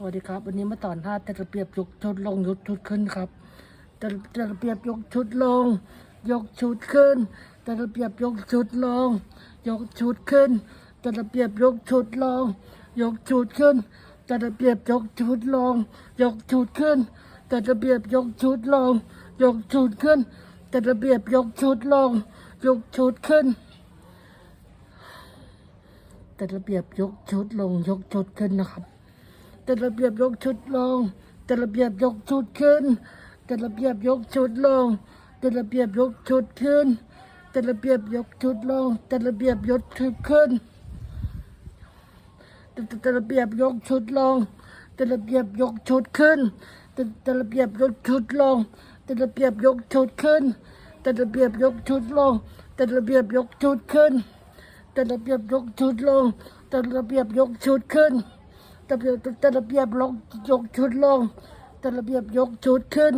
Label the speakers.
Speaker 1: สวัสดีครับ วันนี้มาสอนท่าจัดระเบียบยกชุดลงยกชุดขึ้นครับจัดจัดระเบียบยกชุดลง ยกชุดขึ้นจัดระเบียบยกชุดลง ยกชุดขึ้นจัดระเบียบยกชุดลง ยกชุดขึ้นจัดระเบียบยกชุดลง ยกชุดขึ้นจัดระเบียบยกชุดลง ยกชุดขึ้นจัดระเบียบยกชุดลง ยกชุดขึ้นจัดระเบียบยกชุดลงยกชุดขึ้นนะครับ จัดระเบียบยกชุดลงจัดระเบียบยกชุดขึ้นจัดระเบียบยกชุดลงจัดระเบียบยกชุดขึ้นจัดระเบียบยกชุดลงจัดระเบียบยกชุดขึ้นจัดระเบียบยกชุดลงจัดระเบียบยกชุดขึ้นจัดระเบียบยกชุดลงจัดระเบียบยกชุดขึ้นจัดระเบียบยกชุดลงจัดระเบียบยกชุดขึ้นจัดระเบียบยกชุดลงจัดระเบียบยกชุดขึ้น ระเบียบจัดระเบียบลงยกชุดลงจัดระเบียบยกชุดขึ้น